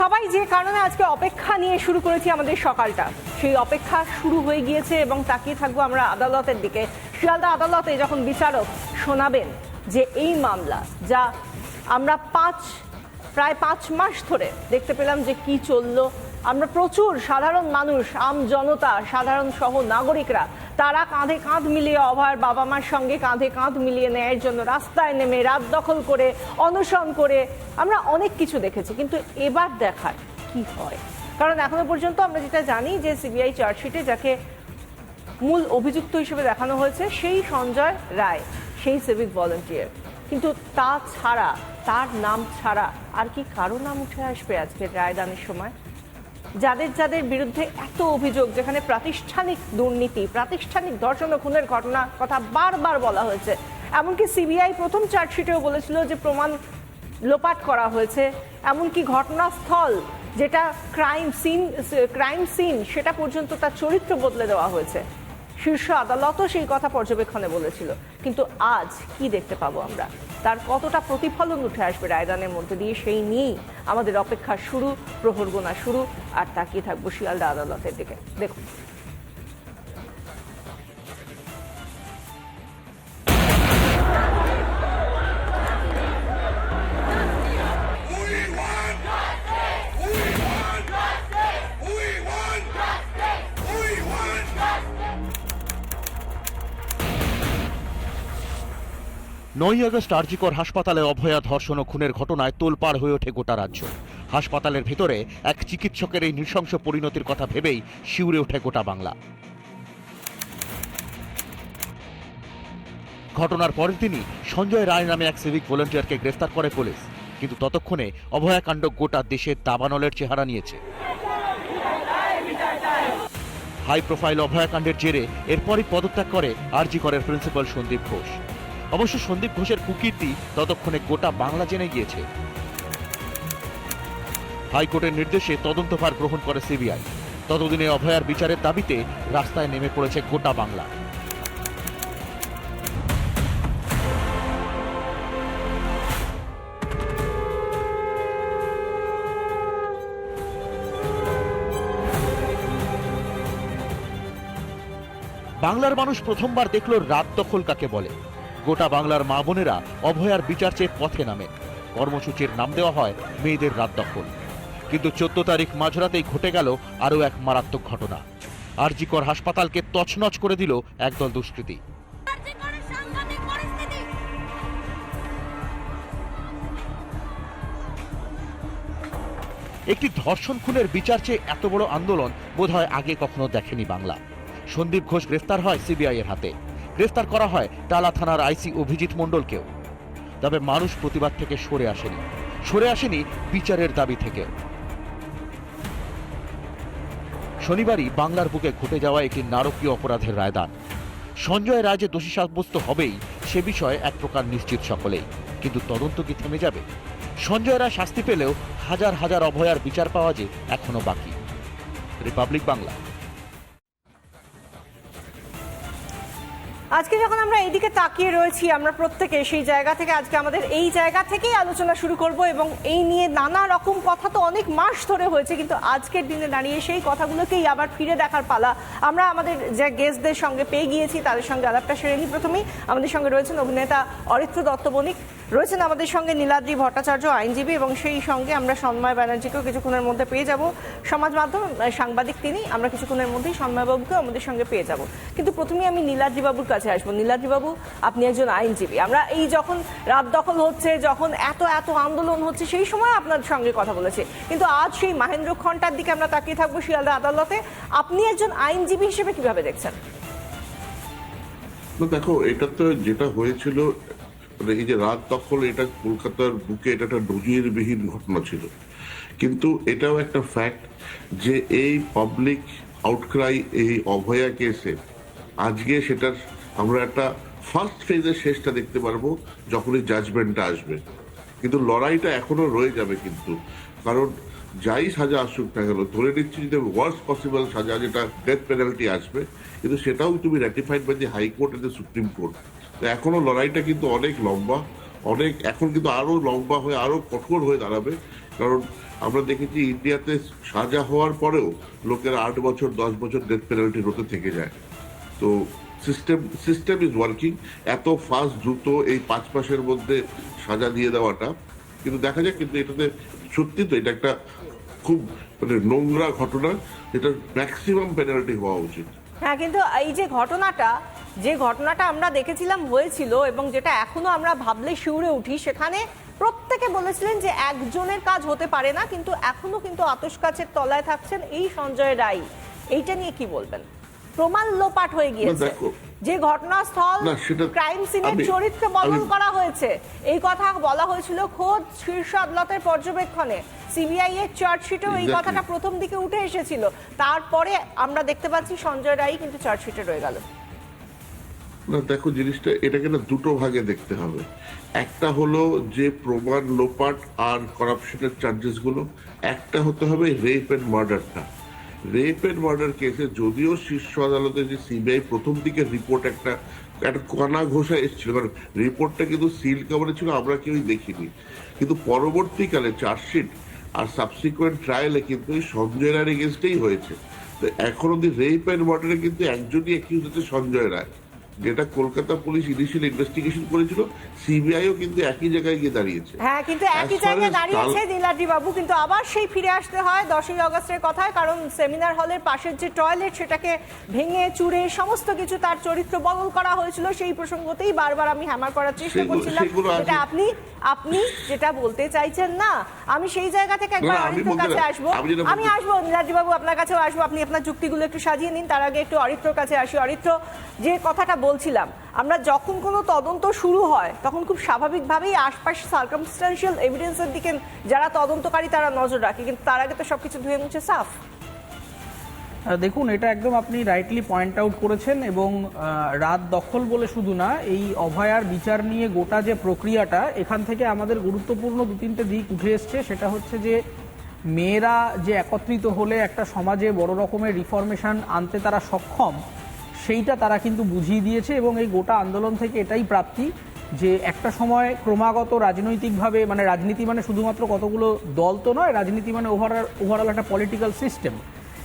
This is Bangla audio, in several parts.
সবাই যে কারণে আজকে অপেক্ষা নিয়ে শুরু করেছি আমাদের সকালটা। সেই অপেক্ষা শুরু হয়ে গিয়েছে এবং তাকিয়ে থাকব আমরা আদালতের দিকে। শিয়ালদা আদালতে যখন বিচারক শোনাবেন যে এই মামলা, যা আমরা পাঁচ, প্রায় পাঁচ মাস ধরে দেখতে পেলাম যে কি চলল আমরা প্রচুর সাধারণ মানুষ, আম জনতা, সাধারণ সহ নাগরিকরা, তারা কাঁধে কাঁধ মিলিয়ে অভয়ের বাবা মার সঙ্গে কাঁধে কাঁধ মিলিয়ে নেয়ের জন্য রাস্তায় নেমে রাত দখল করে, অনশন করে আমরা অনেক কিছু দেখেছি। কিন্তু এবার দেখার কি হয়? কারণ এখনও পর্যন্ত আমরা যেটা জানি যে সিবিআই চার্জশিটে যাকে মূল অভিযুক্ত হিসেবে দেখানো হয়েছে সেই সঞ্জয় রায়, সেই সিভিক ভলেন্টিয়ার কিন্তু তা ছাড়া, তার নাম ছাড়া আর কি কারও নাম উঠে আসবে আজকের রায়দানের সময়? যাদের যাদের বিরুদ্ধে এত অভিযোগ, যেখানে প্রাতিষ্ঠানিক দুর্নীতি, প্রাতিষ্ঠানিক ধর্ষণ খুনের ঘটনা কথা বারবার বলা হয়েছে। এমনকি সিবিআই প্রথম চার্জশিটেও বলেছিল যে প্রমাণ লোপাট করা হয়েছে। এমনকি ঘটনাস্থল যেটা ক্রাইম সিন ক্রাইম সিন, সেটা পর্যন্ত তার চরিত্র বদলে দেওয়া হয়েছে। শীর্ষ আদালতও সেই কথা পর্যবেক্ষণে বলেছিল। কিন্তু আজ কি দেখতে পাবো আমরা? তার কতটা প্রতিফলন উঠে আসবে রায়দানের মধ্যে দিয়ে সেই নিয়েই আমাদের অপেক্ষা শুরু, প্রহর গোনা শুরু, আর তাকিয়ে থাকব শিয়ালদা আদালতের দিকে। দেখুন। নয় আগস্ট আরজিকর হাসপাতালে অভয়া ধর্ষণ ও খুনের ঘটনায় তোলপাড় হয়ে ওঠে গোটা রাজ্য। হাসপাতালের ভিতরে এক চিকিৎসকের এই নৃশংস পরিণতির কথা ভেবেই শিউরে ওঠে গোটা বাংলা। ঘটনার পরের দিনই সঞ্জয় রায় নামে এক সিভিক ভলেন্টিয়ারকে গ্রেফতার করে পুলিশ। কিন্তু ততক্ষণে অভয়াকাণ্ড গোটা দেশের দাবানলের চেহারা নিয়েছে। হাই প্রোফাইল অভয়াকাণ্ডের জেরে এরপরই পদত্যাগ করে আরজি করের প্রিন্সিপাল সন্দীপ ঘোষ। অবশ্য সন্দীপ ঘোষের কুকীর্তি ততক্ষণে গোটা বাংলা জেনে গিয়েছে। হাইকোর্টের নির্দেশে তদন্তভার গ্রহণ করে সিবিআই। ততদিনে অভয়ার বিচারের দাবিতে রাস্তায় নেমে পড়েছে গোটা বাংলা। বাংলার মানুষ প্রথমবার দেখল রাত দখল কাকে বলে। গোটা বাংলার মা বোনেরা অভয়ার বিচার চেয়ে পথে নামে। কর্মসূচির নাম দেওয়া হয় মেয়েদের রাত দখল। কিন্তু চোদ্দ তারিখ মাঝরাতেই ঘটে গেল আরও এক মারাত্মক ঘটনা। আরজিকর হাসপাতালকে তছনছ করে দিল একদল দুষ্কৃতী। একটি ধর্ষণ খুনের বিচার চেয়ে এত বড় আন্দোলন বোধহয় আগে কখনো দেখেনি বাংলা। সন্দীপ ঘোষ গ্রেফতার হয় সিবিআই এর হাতে। গ্রেফতার করা হয় টালা থানার আইসি অভিজিৎ মণ্ডলকেও। তবে মানুষ প্রতিবাদ থেকে সরে আসেনি। সরে আসেনি বিচারের দাবি থেকে। শনিবারই বাংলার বুকে ঘটে যাওয়া একটি নারকীয় অপরাধের রায়দান। সঞ্জয় রায় যে দোষী সাব্যস্ত হবেই, সে বিষয়ে এক প্রকার নিশ্চিত সকলেই। কিন্তু তদন্ত কি থেমে যাবে? সঞ্জয় রায় শাস্তি পেলেও হাজার হাজার অভয়ার বিচার পাওয়া যে এখনও বাকি। রিপাবলিক বাংলা। আজকে যখন আমরা এদিকে তাকিয়ে রয়েছি, আমরা প্রত্যেকে সেই জায়গা থেকে আজকে আমাদের এই জায়গা থেকেই আলোচনা শুরু করব এবং এই নিয়ে নানা রকম কথা তো অনেক মাস ধরে হয়েছে, কিন্তু আজকের দিনে দাঁড়িয়ে সেই কথাগুলোকেই আবার ফিরে দেখার পালা। আমরা আমাদের যে গেস্টদের সঙ্গে পেয়ে গিয়েছি, তাদের সঙ্গে আলাপটা সেরে নিই। প্রথমেই আমাদের সঙ্গে রয়েছেন অভিনেতা অরিত্র দত্ত বণিক। রয়েছেন আমাদের সঙ্গে নীলাদ্রি ভট্টাচার্য, আইনজীবী এবং সেই সঙ্গে আমরা সন্ময় ব্যানার্জিকেও কিছুক্ষণের মধ্যে পেয়ে যাব। সমাজ মাধ্যম সাংবাদিক তিনি, আমরা কিছুক্ষণের মধ্যেই সন্ময়বাবুকেও আমাদের সঙ্গে পেয়ে যাব। কিন্তু প্রথমেই আমি নীলাদ্রি বাবুর কাছে আসব। নীলাদ্রি বাবু, আপনি একজন আইনজীবী। আমরা এই যখন রাত দখল হচ্ছে, যখন এত এত আন্দোলন হচ্ছে, সেই সময় আপনার সঙ্গে কথা বলেছে। কিন্তু আজ সেই মাহেন্দ্র ঘণ্টার দিকে আমরা তাকিয়ে থাকব শিয়ালদা আদালতে। আপনি একজন আইনজীবী হিসেবে কীভাবে দেখছেন? দেখো, এটা তো যেটা হয়েছিল মানে এই যে রাত দখল এটা কলকাতার বুকে এটা একটা নজিরবিহীন ঘটনা ছিল। কিন্তু এটাও একটা ফ্যাক্ট যে এই পাবলিক আউটক্রাই এই অভয়া কেসে আজকে সেটার আমরা একটা ফার্স্ট ফেজের শেষটা দেখতে পারব যখনই জাজমেন্টটা আসবে। কিন্তু লড়াইটা এখনও রয়ে যাবে কিন্তু। কারণ যাই সাজা আসুক না কেন, ধরে নিচ্ছি যদি ওয়ার্স পসিবল সাজা যেটা ডেথ পেনাল্টি আসবে, কিন্তু সেটাও তুমি ratified by the high court and supreme court এখনও লড়াইটা কিন্তু অনেক লম্বা, অনেক, এখন কিন্তু আরও লম্বা হয়ে, আরও কঠোর হয়ে দাঁড়াবে। কারণ আমরা দেখেছি ইন্ডিয়াতে সাজা হওয়ার পরেও লোকেরা আট বছর, দশ বছর ডেথ পেনাল্টি রোতে থেকে যায়। তো সিস্টেম সিস্টেম ইজ ওয়ার্কিং এত ফাস্ট দ্রুত এই পাঁচ মাসের মধ্যে সাজা দিয়ে দেওয়াটা, কিন্তু দেখা যাক, কিন্তু এটাতে সত্যি তো এটা একটা খুব মানে নোংরা ঘটনা, যেটা ম্যাক্সিমাম পেনাল্টি হওয়া উচিত। হ্যাঁ কিন্তু এই যে ঘটনাটা যে ঘটনাটা আমরা দেখেছিলাম হয়েছিল এবং যেটা এখনও আমরা ভাবলে শিউরে উঠি সেখানে প্রত্যেকে বলেছিলেন যে একজনের কাজ হতে পারে না কিন্তু এখনও কিন্তু আতস কাছের তলায় থাকছেন এই সঞ্জয় রায় এইটা নিয়ে কি বলবেন? প্রমাণ লোপাট হয়ে গিয়েছে। যে ঘটনাস্থল ক্রাইম সিনের চরিত্র বদল করা হয়েছে। এই কথা বলা হয়েছিল খোদ শীর্ষ আদালতের পর্যবেক্ষণে। সিবিআই এর চার্জশিটেও এই কথাটা প্রথম দিকে উঠে এসেছিল। তারপরে আমরা দেখতে পাচ্ছি সঞ্জয় রায় কিন্তু চার্জশিটে রয়ে গেল। না, দেখো জিনিসটা, এটাকে না দুটো ভাগে দেখতে হবে। একটা হলো যে প্রমাণ লোপাট আর করাপশনের চার্জেসগুলো, একটা হতে হবে রেপ এন্ড মার্ডারটা রেপ এন্ড মার্ডার কেসে যদিও শীর্ষ আদালতে যে সিবিআই প্রথম দিকে রিপোর্ট একটা একটা কণা ঘোষা এসেছিল, কারণ রিপোর্টটা কিন্তু সিল কভারে ছিল, আমরা কেউই দেখিনি। কিন্তু পরবর্তীকালে চার্জশিট আর সাবসিকুয়েন্ট ট্রায়ালে কিন্তু এই সঞ্জয় রায়ের এগেনস্টেই হয়েছে। তো এখন অব্দি রেপ অ্যান্ড মার্ডারে কিন্তু একজনই অ্যাকিউজ হচ্ছে সঞ্জয় রায়। যেটা কলকাতা পুলিশ ইনিশিয়াল ইনভেস্টিগেশন করেছিল সিবিআইও কিন্তু একই জায়গায় গিয়ে দাঁড়িয়েছে। হ্যাঁ কিন্তু একই জায়গায় দাঁড়িয়েছে নীলাদ্রি বাবু কিন্তু আবার সেই ফিরে আসতে হয় দশই আগস্টের কথায় কারণ সেমিনার হলের পাশের যে টয়লেট সেটাকে ভেঙে চুরে সমস্ত কিছু তার চরিত্র বদল করা হয়েছিল। সেই প্রসঙ্গতেই বারবার আমি হ্যামার করার চেষ্টা করছিলাম। এটা আপনি আপনি যেটা বলতে চাইছেন না আমি সেই জায়গা থেকে একবার বলতে কাছে আসব। আমি যেটা আসব নীলাদ্রি বাবু আপনার কাছেও আসব আপনি আপনার যুক্তিগুলো একটু সাজিয়ে নিন। তার আগে একটু অরিত্রর কাছে আসি। অরিত্র যে কথাটা বলছিলাম, আমরা যখন কোনো তদন্ত শুরু হয়, তখন খুব স্বাভাবিকভাবেই আশপাশ সার্কামস্টান্সিয়াল এভিডেন্সের দিকে যারা তদন্তকারী তারা নজর রাখে, কিন্তু তার আগে তো সবকিছু ধুয়ে মুছে সাফ। দেখুন, এটা একদম আপনি রাইটলি পয়েন্ট আউট করেছেন এবং রাত দখল বলে শুধু না, এই অভয়ার বিচার নিয়ে গোটা যে প্রক্রিয়াটা, এখান থেকে আমাদের গুরুত্বপূর্ণ দু তিনটে দিক উঠে এসছে। সেটা হচ্ছে যে, মেয়েরা যে একত্রিত হলে একটা সমাজে বড় রকমের রিফরমেশন আনতে তারা সক্ষম সেইটা তারা কিন্তু বুঝিয়ে দিয়েছে এবং এই গোটা আন্দোলন থেকে এটাই প্রাপ্তি যে একটা সময় ক্রমাগত রাজনৈতিকভাবে মানে রাজনীতি মানে শুধুমাত্র কতগুলো দল তো নয়, রাজনীতি মানে ওভারঅল ওভারঅল একটা পলিটিক্যাল সিস্টেম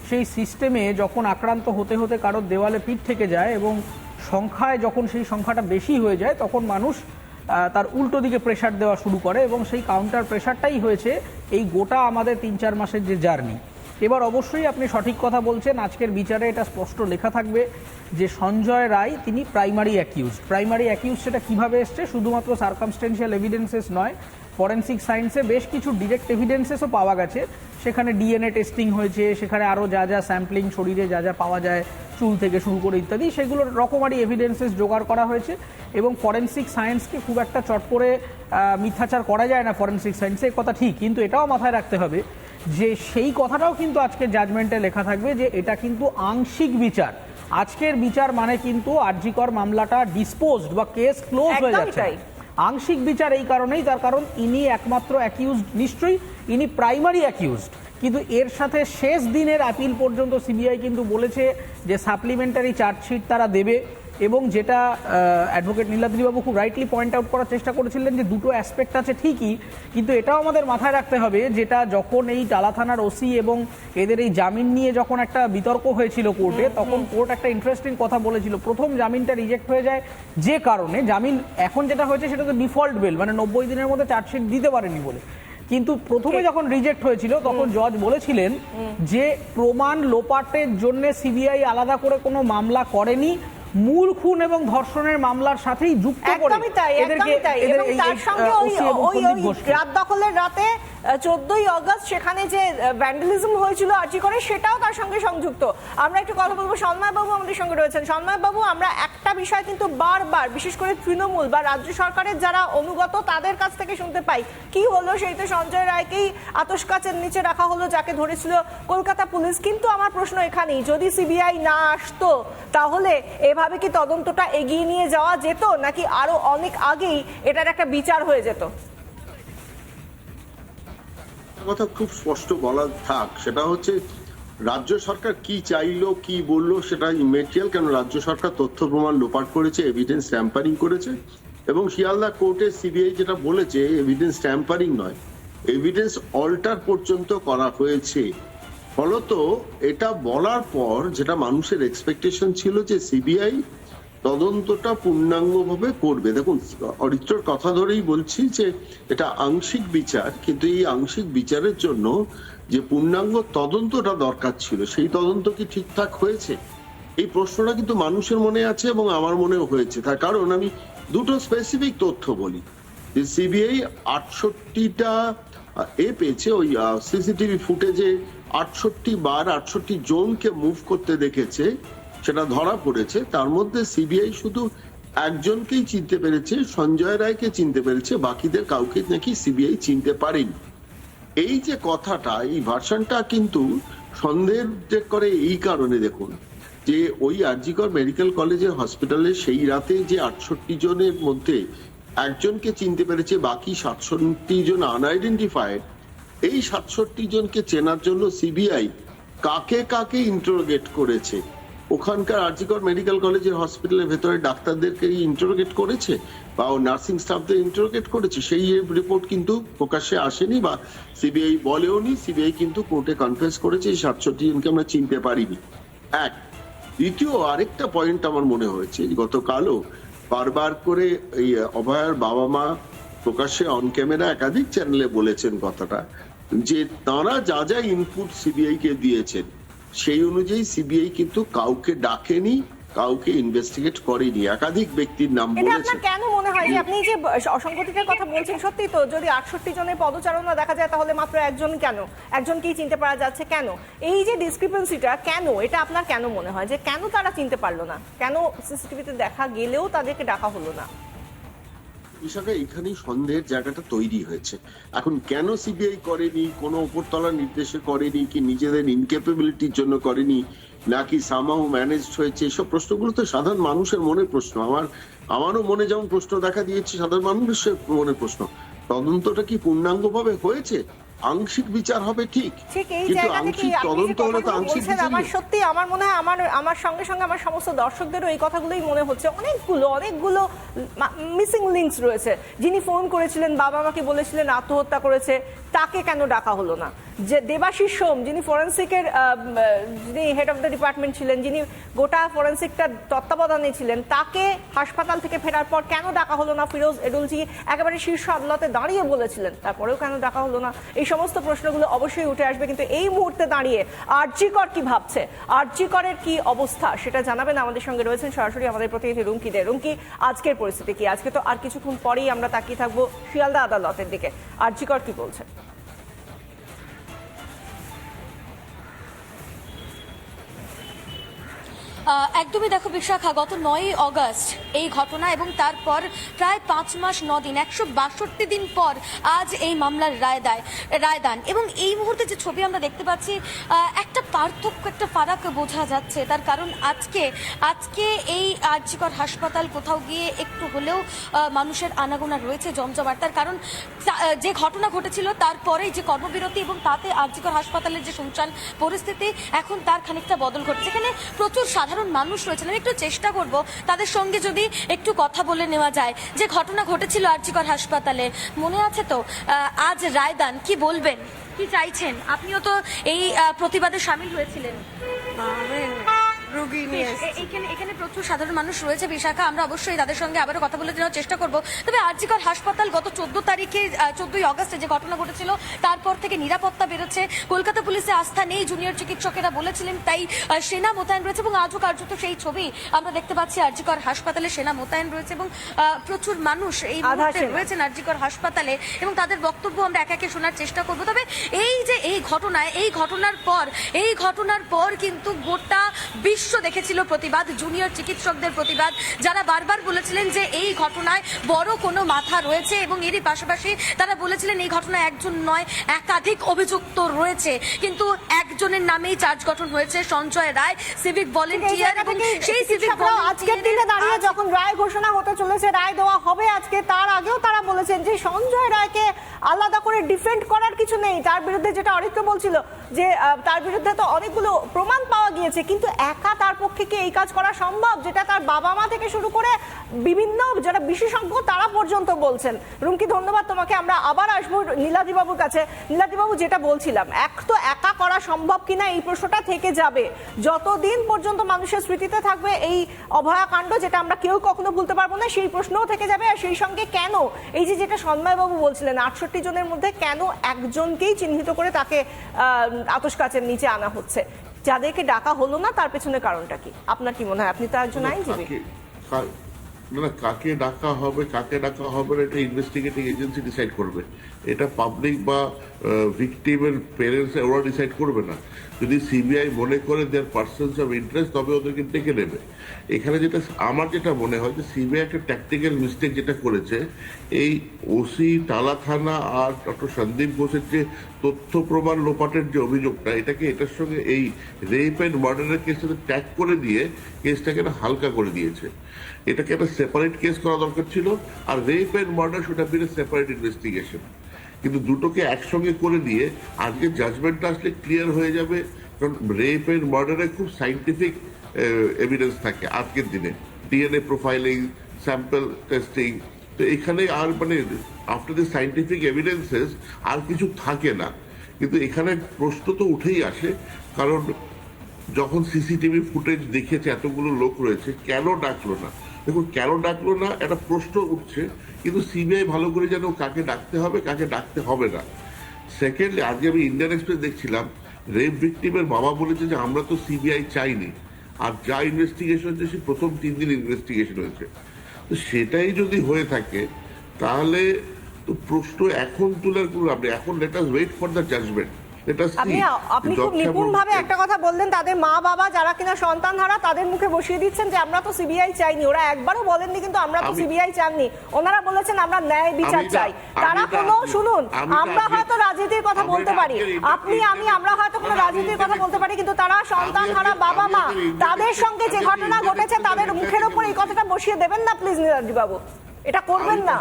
সেই সিস্টেমে যখন আক্রান্ত হতে হতে কারোর দেওয়ালে পিঠ থেকে যায় এবং সংখ্যায় যখন সেই সংখ্যাটা বেশি হয়ে যায়, তখন মানুষ তার উল্টো দিকে প্রেশার দেওয়া শুরু করে এবং সেই কাউন্টার প্রেশারটাই হয়েছে এই গোটা আমাদের তিন চার মাসের যে জার্নি এবার অবশ্যই আপনি সঠিক কথা বলছেন। আজকের বিচারে এটা স্পষ্ট লেখা থাকবে যে সঞ্জয় রায়, তিনি প্রাইমারি অ্যাকিউজ প্রাইমারি অ্যাকিউজ সেটা কীভাবে এসছে? শুধুমাত্র সার্কামস্টেন্সিয়াল এভিডেন্সেস নয় ফরেন্সিক সায়েন্সে বেশ কিছু ডিরেক্ট এভিডেন্সেসও পাওয়া গেছে। সেখানে ডিএনএ টেস্টিং হয়েছে, সেখানে আরও যা যা স্যাম্পলিং শরীরে যা যা পাওয়া যায়, চুল থেকে শুরু করে ইত্যাদি, সেগুলোর রকমারি এভিডেন্সেস জোগাড় করা হয়েছে এবং ফরেন্সিক সায়েন্সকে খুব একটা চট করে মিথ্যাচার করা যায় না ফরেন্সিক সায়েন্সে কথা ঠিক, কিন্তু এটাও মাথায় রাখতে হবে যে সেই কথাটাও কিন্তু আজকে জাজমেন্টে লেখা থাকবে যে এটা কিন্তু আংশিক বিচার। আজকের বিচার মানে কিন্তু আরজিকর মামলাটা ডিসপোজড বা কেস ক্লোজ হয়ে যাচ্ছে। আংশিক বিচার এই কারণেই তার কারণ ইনি একমাত্র অ্যাকিউজ নিশ্চয়ই ইনি প্রাইমারি অ্যাকিউজড কিন্তু এর সাথে শেষ দিনের আপিল পর্যন্ত সিবিআই কিন্তু বলেছে যে সাপ্লিমেন্টারি চার্জশিট তারা দেবে। এবং যেটা অ্যাডভোকেট নীলাদ্রিবাবু খুব রাইটলি পয়েন্ট আউট করার চেষ্টা করেছিলেন যে দুটো অ্যাসপেক্ট আছে ঠিকই কিন্তু এটাও আমাদের মাথায় রাখতে হবে যেটা যখন এই টালা থানার ওসি এবং এদের এই জামিন নিয়ে যখন একটা বিতর্ক হয়েছিল কোর্টে তখন কোর্ট একটা ইন্টারেস্টিং কথা বলেছিল। প্রথম জামিনটা রিজেক্ট হয়ে যায় যে কারণে জামিন এখন যেটা হয়েছে সেটা তো ডিফল্ট বেল মানে নব্বই দিনের মধ্যে চার্জশিট দিতে পারেনি বলে। কিন্তু প্রথমে যখন রিজেক্ট হয়েছিল তখন জজ বলেছিলেন যে প্রমাণ লোপাটের জন্য সিবিআই আলাদা করে কোনো মামলা করেনি মূল খুন এবং ধর্ষণের মামলার সাথেই যুক্ত করে একদমই তাই একদমই তাই। এবং তার সঙ্গে ওই ওই সন্দীপ ওই ঘোষকে। রাত দখলের রাতে চোদ্দই অগস্ট সেখানে যে ভ্যান্ডালিজম হয়েছিল আর্জি করে সেটাও তার সঙ্গে সংযুক্ত। আমরা একটু কথা বলব সন্ময় বাবু আমাদের সঙ্গে রয়েছেন। সন্ময় বাবু আমরা একটা বিষয় কিন্তু বারবার বিশেষ করে তৃণমূল বা রাজ্য সরকারের যারা অনুগত তাদের কাছ থেকে শুনতে পাই। কি হলো? সেই তো সঞ্জয় রায়কেই আতস কাচের নিচে রাখা হলো যাকে ধরেছিল কলকাতা পুলিশ। কিন্তু আমার প্রশ্ন এখানেই যদি সিবিআই না আসতো তাহলে এভাবে কি তদন্তটা এগিয়ে নিয়ে যাওয়া যেত, নাকি আরও অনেক আগেই এটার একটা বিচার হয়ে যেত? কথা খুব স্পষ্ট বলা থাক, সেটা হচ্ছে রাজ্য সরকার কি চাইলো, কি বলল সেটা ইমেটেরিয়াল কেন রাজ্য সরকার তথ্য প্রমাণ লোপাট করেছে এভিডেন্স ট্যাম্পারিং করেছে, এবং শিয়ালদা কোর্টে সিবিআই যেটা বলেছে এভিডেন্স ট্যাম্পারিং নয় এভিডেন্স অল্টার পর্যন্ত করা হয়েছে। ফলত এটা বলার পর যেটা মানুষের এক্সপেকটেশন ছিল যে সিবিআই তদন্তটা পূর্ণাঙ্গভাবে করবে। দেখুন, অরিত্রর কথা ধরেই বলছি যে এটা আংশিক বিচার, কিন্তু এই আংশিক বিচারের জন্য যে পূর্ণাঙ্গ তদন্তটা দরকার ছিল, সেই তদন্ত কি ঠিকঠাক হয়েছে? এই প্রশ্নটা কিন্তু মানুষের মনে আছে এবং আমার মনেও হয়েছে। তার কারণ আমি দুটো স্পেসিফিক তথ্য বলি। যে সিবিআই আটষট্টিটা এ পেয়েছে ওই সিসিটিভি ফুটেজে আটষট্টি বার আটষট্টি জনকে মুভ করতে দেখেছে, সেটা ধরা পড়েছে। তার মধ্যে সিবিআই শুধু একজনকেই চিনতে পেরেছে, সঞ্জয় রায়কে চিনতে পেরেছে, বাকিদের কাউকে নাকি সিবিআই চিনতে পারেনি। এই যে কথাটা, এই ভার্সনটা কিন্তু সন্দেহের করে এই কারণে দেখুন, যে ওই আরজিকর মেডিকেল কলেজের হসপিটালে সেই রাতে যে আটষট্টি জনের মধ্যে একজনকে চিনতে পেরেছে, বাকি সাতষট্টি জন আনআইডেন্টিফাইড এই সাতষট্টি জনকে চেনার জন্য সিবিআই কাকে কাকে ইন্টারোগেট করেছে? ওখানকার আরজিকর মেডিকেল কলেজের হসপিটালের ভেতরে ডাক্তারদেরকে ইন্টারোগেট করেছে? বা ও নার্সিং স্টাফদের ইন্টারোগেট করেছে? সেই রিপোর্ট কিন্তু প্রকাশ্যে আসেনি বা সিবিআই বলেওনি সিবিআই কিন্তু কোর্টে কনফেস করেছে এই সাতষট্টি জনকে আমরা চিনতে পারিনি। এক। দ্বিতীয়, আরেকটা পয়েন্ট আমার মনে হয়েছে। গতকালও বারবার করে এই অভয়ার বাবা মা প্রকাশ্যে অন ক্যামেরা একাধিক চ্যানেলে বলেছেন কথাটা। যে তারা যা যা ইনপুট সিবিআই কে দিয়েছেন সেই অনুযায়ী সিবিআই কিন্তু কাউকে ডাকেনি কাউকে ইনভেস্টিগেট করেনি। একাধিক ব্যক্তির নাম বলেছে। কেন মনে হয় যে আপনি যে অসংগতিটার কথা বলছেন সত্যি তো যদি আটষট্টি জনের পদচারণা দেখা যায় তাহলে মাত্র একজন কেন? একজনকেই চিনতে পারা যাচ্ছে কেন? এই যে ডিসক্রিপেন্সিটা কেন? এটা আপনার কেন মনে হয়? যে কেন তারা চিনতে পারল না? কেন সিসিটিভিতে দেখা গেলেও তাদেরকে ডাকা হলো না? বিষয়টা এখানেই সন্দেহের জায়গাটা তৈরি হয়েছে। এখন কেন সিবিআই করেনি? কোনো উপরতলার নির্দেশে করেনি কি নিজেদের ইনক্যাপেবিলিটির জন্য করেনি? নাকি সামাও ম্যানেজড হয়েছে? এসব প্রশ্নগুলো তো সাধারণ মানুষের মনে প্রশ্ন। আমার, আমারও মনে যেমন প্রশ্ন দেখা দিয়েছে, সাধারণ মানুষের মনে প্রশ্ন। তদন্তটা কি পূর্ণাঙ্গভাবে হয়েছে? আংশিক বিচার হবে ঠিক ঠিক এই জায়গা থেকে তদন্ত হলে তো আংশিক বিচারই আমার সত্যি আমার মনে হয় আমার আমার সঙ্গে সঙ্গে আমার সমস্ত দর্শকদেরও এই কথাগুলোই মনে হচ্ছে। অনেকগুলো অনেকগুলো মিসিং লিংকস রয়েছে। যিনি ফোন করেছিলেন বাবা মাকে বলেছিলেন আত্মহত্যা করেছে তাকে কেন ডাকা হলো না? যে দেবাশিস সোম যিনি ফরেন্সিকের যিনি হেড অফ দ্য ডিপার্টমেন্ট ছিলেন যিনি গোটা ফরেন্সিকটা তত্ত্বাবধানে ছিলেন তাকে হাসপাতাল থেকে ফেরার পর কেন ডাকা হলো না? ফিরোজ এডুলজি একেবারে শীর্ষ আদালতে দাঁড়িয়ে বলেছিলেন তারপরেও কেন ডাকা হলো না? এই সমস্ত প্রশ্নগুলো অবশ্যই উঠে আসবে, কিন্তু এই মুহূর্তে দাঁড়িয়ে আরজিকর কি ভাবছে? আরজিকরের কি অবস্থা? সেটা জানাবেন আমাদের সঙ্গে রয়েছেন সরাসরি আমাদের প্রতিনিধি রুমকি দে। রুমকি, আজকের পরিস্থিতি কি? আজকে তো আর কিছুক্ষণ পরেই আমরা তাকিয়ে থাকব শিয়ালদা আদালতের দিকে। আরজিকর কি বলছে একদমই দেখো বিশাখা, গত নয়ই অগস্ট এই ঘটনা এবং তারপর প্রায় পাঁচ মাস, ন দিন, একশো বাষট্টি দিন পর আজ এই মামলার রায় দেয় রায়দান এবং এই মুহূর্তে যে ছবি আমরা দেখতে পাচ্ছি একটা পার্থক্য, একটা ফারাক বোঝা যাচ্ছে। তার কারণ আজকে আজকে এই আর্যিকর হাসপাতাল কোথাও গিয়ে একটু হলেও মানুষের আনাগোনা রয়েছে জমজমাট। তার কারণ যে ঘটনা ঘটেছিল তারপরে যে কর্মবিরতি এবং তাতে আর্যিকর হাসপাতালের যে শুনশান পরিস্থিতি, এখন তার খানিকটা বদল ঘটছে। এখানে প্রচুর সাধারণ মানুষ রয়েছেন, আমি একটু চেষ্টা করব তাদের সঙ্গে যদি একটু কথা বলে নেওয়া যায়। যে ঘটনা ঘটেছিল আর্যিকর হাসপাতালে, মনে আছে তো? আজ রায়দান, কি বলবেন? কি চাইছেন? আপনিও তো এই প্রতিবাদে সামিল হয়েছিলেন। রুগী নিয়ে এখানে এখানে প্রচুর সাধারণ মানুষ রয়েছে বিশাখা। আমরা অবশ্যই তাদের সঙ্গে আবারও কথা বলে নেওয়ার চেষ্টা করব। তবে আরজিকর হাসপাতাল গত চোদ্দ তারিখে চোদ্দই অগস্টে যে ঘটনা ঘটেছিল তারপর থেকে নিরাপত্তা বেরোচ্ছে কলকাতা পুলিশে আস্থা নেই জুনিয়র চিকিৎসকেরা বলেছিলেন তাই সেনা মোতায়েন রয়েছে এবং আজও কার্যত সেই ছবি আমরা দেখতে পাচ্ছি আরজিকর হাসপাতালে সেনা মোতায়েন রয়েছে এবং আহ, প্রচুর মানুষ এই মুহূর্তে রয়েছেন আরজিকর হাসপাতালে এবং তাদের বক্তব্য আমরা একে একে শোনার চেষ্টা করব। তবে এই যে এই ঘটনায় এই ঘটনার পর এই ঘটনার পর কিন্তু গোটা বিশ্ব দেখেছিল প্রতিবাদ জুনিয়র চিকিৎসকদের প্রতিবাদ যারা বারবার বলেছিলেন যে এই ঘটনায় বড় কোনো মাথা রয়েছে এবং এরই পাশাপাশি তারা বলেছিলেন এই ঘটনায় একজন নয় একাধিক অভিযুক্ত রয়েছে। কিন্তু একজনের নামেই চার্জ গঠন হয়েছে সঞ্জয় রায় সিভিক ভলেন্টিয়ার এবং সেই সিভিক আজকের দিনে দাঁড়িয়ে যখন রায় ঘোষণা হতে চলেছে রায় দেওয়া হবে আজকে তার আগেও তারা বলেছেন যে সঞ্জয় রায়কে আলাদা করে ডিফেন্ড করার কিছু নেই। তার বিরুদ্ধে যেটা অরিত্র বলছিল যে তার বিরুদ্ধে তো অনেকগুলো প্রমাণ পাওয়া গিয়েছে কিন্তু একা তার পক্ষে কি এই কাজ করা সম্ভব? যেটা তার বাবা মা থেকে শুরু করে বিভিন্ন যারা বিশেষজ্ঞ, তারা পর্যন্ত বলছেন। রুমকি, ধন্যবাদ তোমাকে। আমরা আবার আসব নীলাদিবাবুর কাছে। নীলাদিবাবু, যেটা বলছিলাম, এক তো একা করা সম্ভব কিনা এই প্রশ্নটা থেকে যাবে। যতদিন পর্যন্ত মানুষের স্মৃতিতে থাকবে এই অভয়াকাণ্ড যেটা আমরা কেউ কখনো ভুলতে পারব না, সেই প্রশ্নও থেকে যাবে। আর সেই সঙ্গে কেন? এই যে যেটা সন্ময়বাবু বলছিলেন, আটষট্টি জনের মধ্যে কেন একজনকেই চিহ্নিত করে তাকে আতস নিচে আনা হচ্ছে? যাদেরকে ডাকা হলো না তার পেছনে কারণটা কি? আপনার কি মনে হয়? আপনি তো একজন আইনজীবী। না না কাকে ডাকা হবে, কাকে ডাকা হবে এটা ইনভেস্টিগেটিং এজেন্সি ডিসাইড করবে। এটা পাবলিক বা ভিকটিমের প্যারেন্টস ওরা ডিসাইড করবে না। যদি সিবিআই মনে করে দেয়ার পার্সনস অফ ইন্টারেস্ট তবে ওদেরকে ডেকে নেবে। এখানে যেটা, আমার যেটা মনে হয় যে সিবিআই একটা ট্যাকটিক্যাল মিস্টেক যেটা করেছে, এই ওসি টালা থানা আর ডক্টর সন্দীপ ঘোষের যে তথ্য প্রমাণ লোপাটের যে অভিযোগটা, এটাকে এটার সঙ্গে এই রেপ অ্যান্ড মার্ডারের কেসটাতে ট্যাগ করে দিয়ে কেসটাকে হালকা করে দিয়েছে। এটাকে একটা সেপারেট কেস করা দরকার ছিল, আর rape and murder should have separate investigation কিন্তু দুটোকে একসঙ্গে করে দিয়ে আজকে জাজমেন্টটা আসলে ক্লিয়ার হয়ে যাবে, কারণ রেপ অ্যান্ড মার্ডারে খুব সাইন্টিফিক এভিডেন্স থাকে আজকের দিনে। ডিএনএ প্রোফাইলিং স্যাম্পল টেস্টিং তো এখানে আর মানে আফটার দ্য সাইন্টিফিক এভিডেন্সেস আর কিছু থাকে না। কিন্তু এখানে প্রশ্ন তো উঠেই আসে, কারণ যখন সিসিটিভি ফুটেজ দেখেছে, এতগুলো লোক রয়েছে, কেন ডাকলো না? দেখুন, কেন ডাকলো না? একটা প্রশ্ন উঠছে, কিন্তু সিবিআই ভালো করে যেন কাকে ডাকতে হবে, কাকে ডাকতে হবে না। সেকেন্ডলি আজকে আমি ইন্ডিয়ান এক্সপ্রেস দেখছিলাম রেপ ভিক্টিমের বাবা বলেছে যে, আমরা তো সিবিআই চাইনি। আর যা ইনভেস্টিগেশন হচ্ছে সে প্রথম তিন দিন ইনভেস্টিগেশন হয়েছে। তো সেটাই যদি হয়ে থাকে, তাহলে তো প্রশ্ন এখন তোলার কোনো নেই। এখন let us wait for the judgement let আপনি আপনি খুব নিপুণ ভাবে একটা কথা বললেন তাদের মা বাবা যারা কিনা সন্তান হারা তাদের মুখে বসিয়ে দিচ্ছেন যে আমরা তো সিবিআই চাইনি। ওরা একবারও বলেননি কিন্তু আমরা তো সিবিআই চাননি। ওনারা বলেছেন আমরা ন্যায় বিচার চাই। তারা এটা কোনো শুনুন আমরা হয়তো রাজনীতির কথা বলতে পারি। আপনি আমি আমরা হয়তো কোনো রাজনীতির কথা বলতে পারি কিন্তু তারা সন্তান হারা বাবা মা তাদের সঙ্গে যে ঘটনা ঘটেছে তাদের মুখের উপর এই কথাটা বসিয়ে দেবেন না প্লিজ নীরাজ বাবু এটা করবেন না।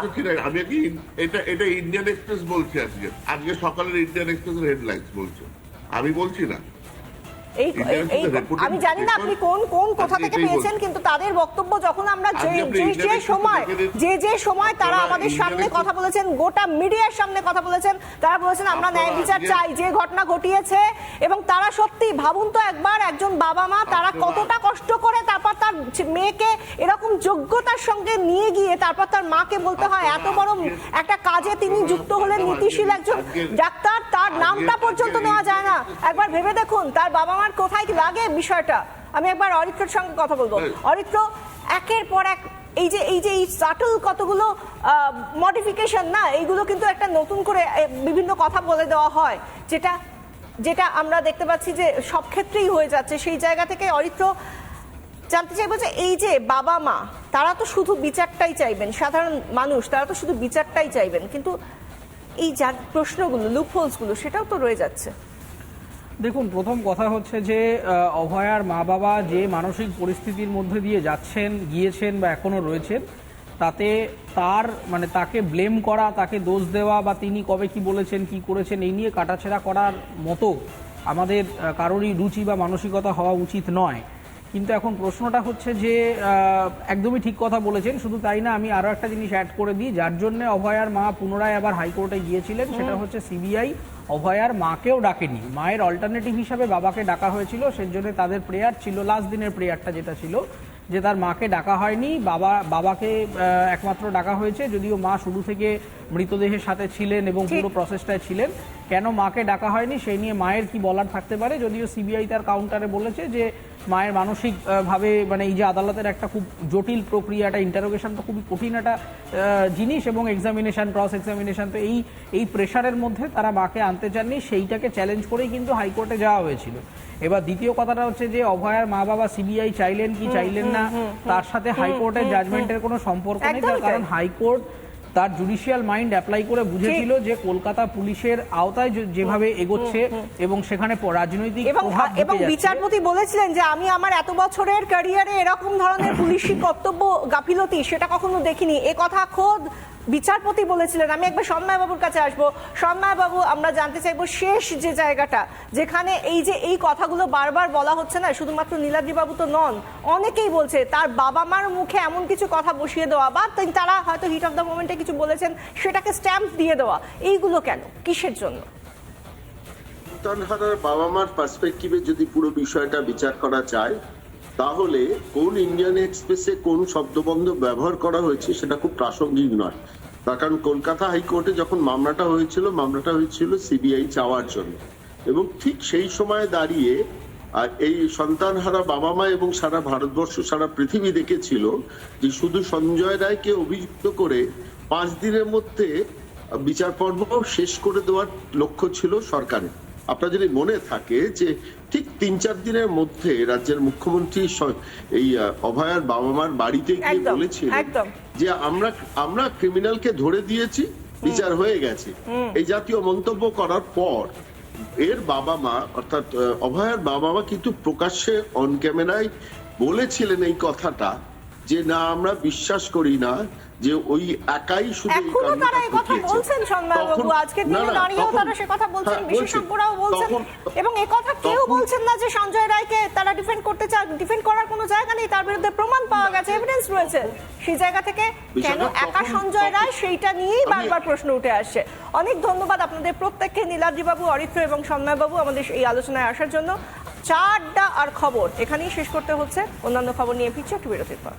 আমি কি এটা এটা ইন্ডিয়ান এক্সপ্রেস বলছে আজকে। আজকে সকালের ইন্ডিয়ান এক্সপ্রেসের হেডলাইন্স বলছে। আমি বলছি না। এই আমি জানি না আপনি কোন কোন কোথা থেকে পেয়েছেন কিন্তু তাদের বক্তব্য যখন আমরা যে যে সময় যে যে সময় তারা আমাদের সামনে কথা বলেছেন গোটা মিডিয়ার সামনে কথা বলেছেন তারা বলেছেন আমরা ন্যায় বিচার চাই যে ঘটনা ঘটিয়েছে এবং তারা সত্যি ভাবুন তো একবার একজন বাবা মা তারা কতটা কষ্ট করে তারপর তার মেয়েকে এরকম যোগ্যতার সঙ্গে নিয়ে গিয়ে তারপর তার মাকে বলতে হয় এত বড় একটা কাজে তিনি যুক্ত হলেন নীতিশীল একজন ডাক্তার তার নামটা পর্যন্ত নেওয়া যায় না। একবার ভেবে দেখুন তার বাবা মার কোথায় কি লাগে বিষয়টা? আমি একবার অরিত্রর সঙ্গে কথা বলব। অরিত্র একের পর এক এই যে এই যে এই সাটল কতগুলো মডিফিকেশন না এইগুলো কিন্তু একটা নতুন করে বিভিন্ন কথা বলে দেওয়া হয়। যেটা যেটা আমরা দেখতে পাচ্ছি যে সব ক্ষেত্রেই হয়ে যাচ্ছে। সেই জায়গা থেকে অরিত্র জানতে চাইব যে এই যে বাবা মা তারা তো শুধু বিচারটাই চাইবেন সাধারণ মানুষ তারা তো শুধু বিচারটাই চাইবেন। কিন্তু এই যা প্রশ্নগুলো লুপহোলসগুলো সেটাও তো রয়ে যাচ্ছে। দেখুন, প্রথম কথা হচ্ছে যে অভয়ার মা বাবা যে মানসিক পরিস্থিতির মধ্যে দিয়ে যাচ্ছেন, গিয়েছেন বা এখনও রয়েছেন, তাতে তার মানে তাকে ব্লেম করা, তাকে দোষ দেওয়া বা তিনি কবে কি বলেছেন, কি করেছেন, এই নিয়ে কাটাছেড়া করার মতো আমাদের কারোরই রুচি বা মানসিকতা হওয়া উচিত নয়। কিন্তু এখন প্রশ্নটা হচ্ছে যে একদমই ঠিক কথা বলেছেন শুধু তাই না আমি আরও একটা জিনিস অ্যাড করে দিই যার জন্য অভয়ার মা পুনরায় আবার হাইকোর্টে গিয়েছিলেন সেটা হচ্ছে সিবিআই অভয়ার মাকেও ডাকেনি মায়ের অল্টারনেটিভ হিসাবে বাবাকে ডাকা হয়েছিল সেজন্য তাদের প্রেয়ার ছিল লাস্ট দিনের প্রেয়ারটা যেটা ছিল যে তার মাকে ডাকা হয়নি বাবা বাবাকে একমাত্র ডাকা হয়েছে যদিও মা শুরু থেকে মৃতদেহের সাথে ছিলেন এবং। পুরো প্রসেসটায় ছিলেন কেন মাকে ডাকা হয়নি সেই নিয়ে মায়ের কি বলার থাকতে পারে যদিও সিবিআই তার কাউন্টারে বলেছে যে মায়ের মানসিকভাবে মানে এই যে আদালতের একটা খুব জটিল প্রক্রিয়া একটা ইন্টারোগেশন তো খুবই কঠিন একটা জিনিস এবং এক্সামিনেশন ক্রস এক্সামিনেশন তো এই এই প্রেশারের মধ্যে তারা মাকে আনতে চাননি সেইটাকে চ্যালেঞ্জ করেই কিন্তু হাইকোর্টে যাওয়া হয়েছিল। এবার দ্বিতীয় কথাটা হচ্ছে যে অভয়ার মা বাবা সিবিআই চাইলেন কি চাইলেন না তার সাথে হাইকোর্টের জাজমেন্টের কোনো সম্পর্ক নেই তার কারণ হাইকোর্ট তার জুডিশিয়াল মাইন্ড অ্যাপ্লাই করে বুঝেছিল যে কলকাতা পুলিশের আওতায় যেভাবে এগোচ্ছে এবং সেখানে রাজনৈতিক এবং। বিচারপতি বলেছিলেন যে আমি আমার এত বছরের ক্যারিয়ারে এরকম ধরনের পুলিশি কর্তব্য গাফিলতি সেটা কখনো দেখিনি। এ কথা খোদ বিচারপতি বলেছিলেন, আমি একবার সন্ময় বাবুর কাছে আসব। সন্ময় বাবু আমরা জানতে চাইব শেষ যে জায়গাটা, যেখানে এই যে এই কথাগুলো বারবার বলা হচ্ছে না, শুধুমাত্র নীলাদ্রি বাবু তো নন, অনেকেই বলছে, তার বাবা মার মুখে এমন কিছু কথা বসিয়ে দেওয়া, বা তারা হয়তো হিট অফ দ্য মোমেন্টে কিছু বলেছেন, সেটাকে স্ট্যাম্প দিয়ে দেওয়া, এইগুলো কেন? কিসের জন্য? বাবা মার পার্সপেক্টিভে যদি পুরো বিষয়টা বিচার করা যায় তাহলে কোন ইন্ডিয়ান এক্সপ্রেসে কোন শব্দবন্ধ ব্যবহার করা হয়েছে সেটা খুব প্রাসঙ্গিক নয়। তার কারণ কলকাতা হাইকোর্টে যখন মামলাটা হয়েছিল মামলাটা হয়েছিল সিবিআই চাওয়ার জন্য। এবং ঠিক সেই সময় দাঁড়িয়ে আর এই সন্তানহারা বাবা মা এবং সারা ভারতবর্ষ, সারা পৃথিবী দেখেছিল যে শুধু সঞ্জয় রায়কে অভিযুক্ত করে পাঁচ দিনের মধ্যে বিচার পর্ব শেষ করে দেওয়ার লক্ষ্য ছিল সরকারের। আপনার যদি মনে থাকে যে ঠিক তিন চার দিনের মধ্যে রাজ্যের মুখ্যমন্ত্রী এই অভয়ার বাবা মার বাড়িতে গিয়ে বলেছিলেন যে আমরা আমরা ক্রিমিনালকে ধরে দিয়েছি বিচার হয়ে গেছে। এই জাতীয় মন্তব্য করার পর এর বাবা মা অর্থাৎ অভয়ার বাবা মা কিন্তু প্রকাশ্যে অন ক্যামেরায় বলেছিলেন এই কথাটা। যে না আমরা বিশ্বাস করি না যে ওই একাই শুধু এখনও তারা এই কথা বলছেন সন্ময় আজকে দিনে দাঁড়িয়েও তারা সে কথা বলছেন বিশেষজ্ঞরাও বলছেন। এবং এ কথা কেউ বলছেন না যে সঞ্জয় রায়কে তারা ডিফেন্ড করতে চান ডিফেন্ড করার কোনো জায়গা নেই তার বিরুদ্ধে প্রমাণ পাওয়া গেছে এভিডেন্স রয়েছে। সেই জায়গা থেকে কেন একা সঞ্জয় রায় সেইটা নিয়েই বারবার প্রশ্ন উঠে আসছে। অনেক ধন্যবাদ আপনাদের প্রত্যেককে নীলাদ্রি বাবু অরিত্র এবং সন্ময় বাবু আমাদের এই আলোচনায় আসার জন্য। চারটা আর খবর। এখানেই শেষ করতে হচ্ছে। অন্যান্য খবর নিয়ে ফিরছে একটু বিরতির পর।